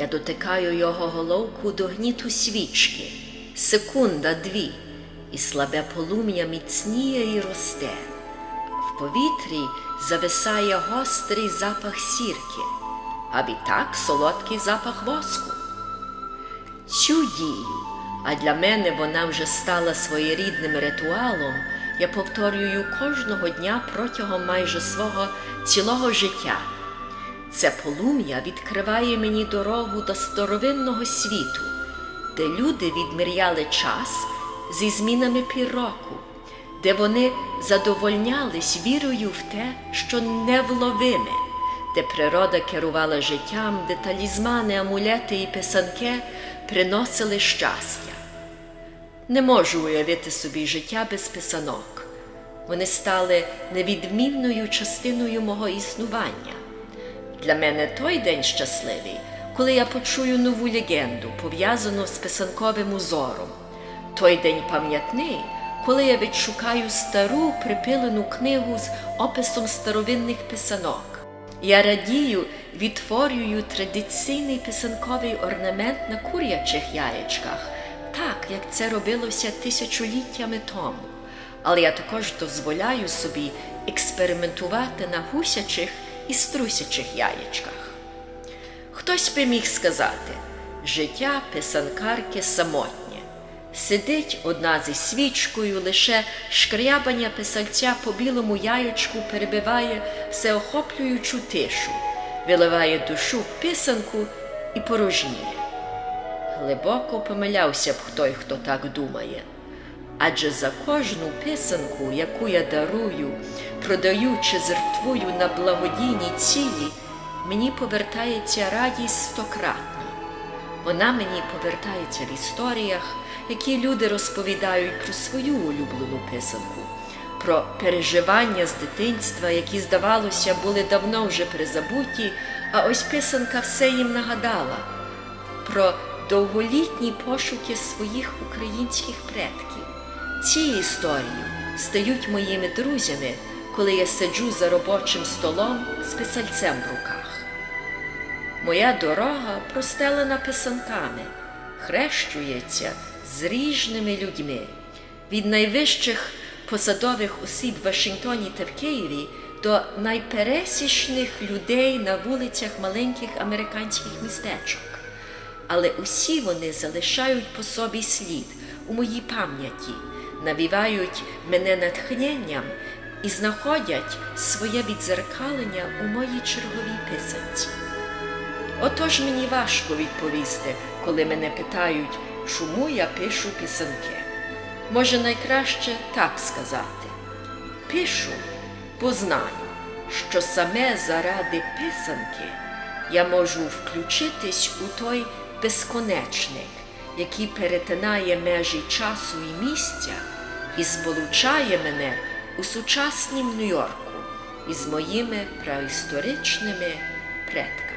Я дотикаю його головку до гніту свічки. Секунда дві, і слабе полум'я міцніє і росте. В повітрі зависає гострий запах сірки, а відтак солодкий запах воску. Цю дію, а для мене вона вже стала своєрідним ритуалом, я повторюю кожного дня протягом майже свого цілого життя. Це полум'я відкриває мені дорогу до старовинного світу, де люди відміряли час зі змінами пір року, де вони задовольнялись вірою в те, що невловиме, де природа керувала життям, де талізмани, амулети і писанки приносили щастя. Не можу уявити собі життя без писанок. Вони стали невідмінною частиною мого існування. Для мене той день щасливий, коли я почую нову легенду, пов'язану з писанковим узором. Той день пам'ятний, коли я відшукаю стару припилену книгу з описом старовинних писанок. Я радію, відтворюю традиційний писанковий орнамент на курячих яєчках, так як це робилося тисячоліттями тому. Але я також дозволяю собі експериментувати на гусячих і струсячих яєчках. Хтось би міг сказати, життя писанкарки самотнє. Сидить одна зі свічкою, лише шкрябання писальця по білому яєчку перебиває всеохоплюючу тишу, виливає душу в писанку і порожніє. Глибоко помилявся б той, хто так думає. Адже за кожну писанку, яку я дарую, продаю чи на благодійні цілі, мені повертається радість стократно. Вона мені повертається в історіях, які люди розповідають про свою улюблену писанку, про переживання з дитинства, які, здавалося, були давно вже призабуті, а ось писанка все їм нагадала, про довголітні пошуки своїх українських предків. Ці історії стають моїми друзями, коли я сиджу за робочим столом з писальцем в руках. Моя дорога простелена писанками, хрещується з ріжними людьми, від найвищих посадових осіб в Вашингтоні та в Києві до найпересічних людей на вулицях маленьких американських містечок. Але усі вони залишають по собі слід у моїй пам'яті, навівають мене натхненням і знаходять своє відзеркалення у моїй черговій писанці. Отож мені важко відповісти, коли мене питають, чому я пишу писанки. Може, найкраще так сказати. Пишу, бо знаю, що саме заради писанки я можу включитись у той безконечник, який перетинає межі часу і місця і сполучає мене у сучаснім Нью-Йорку із моїми праісторичними предками.